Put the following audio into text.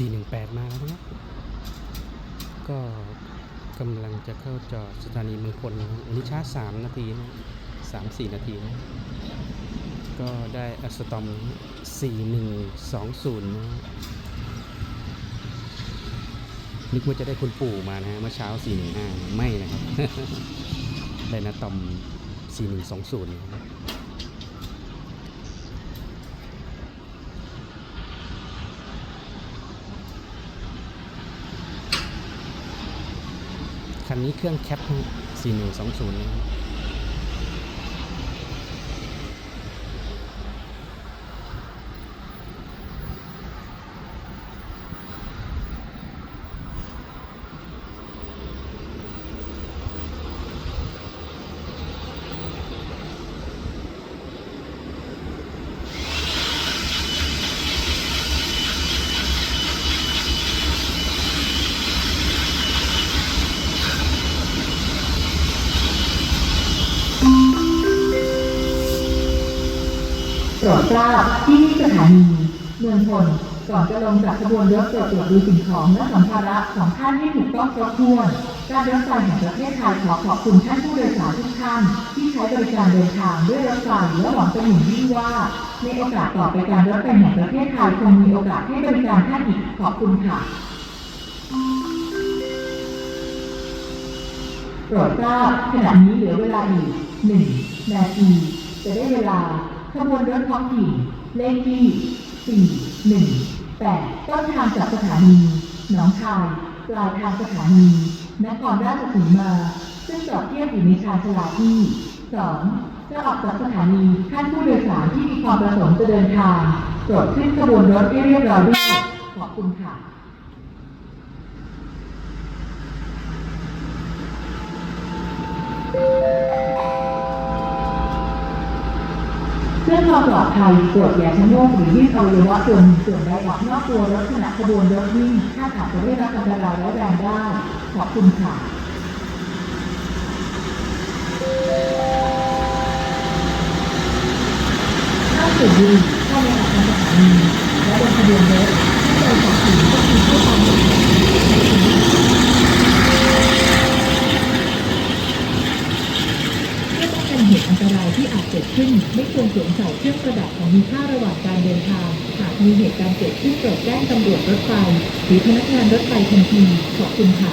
418 มาแล้วนะก็กำลังจะเข้าจอดสถานีเมืองพลนะอันนี้ช้า3นาทีนะสามสี่นาทีนะก็ได้อัสตอม 4120 นะนึกว่าจะได้คุณปู่มานะฮะเมื่อเช้า 415 ไม่นะครับ ได้นะตอม 4120 คันนี้เครื่องแคป 4120นะครับ โปรดทราบที่นี่สถานีเมืองพลก่อนจะลงจากขบวนรถตรวจตรวจดูสิ่งของและสัมภาระของท่านให้ถูกต้องครบถ้วน การรถไฟแห่งประเทศไทยขอขอบคุณท่านผู้โดยสารทุกท่าน ที่ใช้บริการเดินทางด้วยรถไฟและหวังเป็นอย่างยิ่งว่า ในโอกาสต่อไปการรถไฟแห่งประเทศไทยคงมีโอกาสให้บริการท่านอีกขอบคุณค่ะโปรดทราบขณะนี้เหลือเวลาอีกหนึ่งนาทีจะได้เวลา ขบวนรถท้องถิ่นเลขที่สี่หนึ่งแปดต้นทางจากสถานีหนองคายปลายทางสถานีนครราชสีมา ซึ่งจอดเทียบอยู่ในชานชลาที่สองจะออกจากสถานีท่านผู้โดยสารที่มีความประสงค์จะเดินทางโปรดขึ้นขบวนรถให้เรียบร้อยด้วยขอบคุณค่ะ เพื่อความปลอดภัยตรวจแยาชะโงกหรือยื่นอวัยวะส่วนหนึ่งส่วนใดออกนอกตัวลักษณะขบวนรถวิ่งถ้าขับจะได้รับอันตรายและแรงได้ขอบคุณค่ะเข้าสูบบุหรี่เข้าในอาคารสถานีและบนขบวนรถที่โดยสารถึงก็คือผู้ทำเพื่อป้องกันเหตุอันตราย ที่อาจเกิดขึ้น ไม่ควรสวมใส่เครื่องประดับของมีค่าระหว่างการเดินทาง หากมีเหตุการณ์เกิดขึ้นโปรดแจ้งตำรวจรถไฟ หรือพนักงานรถไฟทันที ขอบคุณค่ะ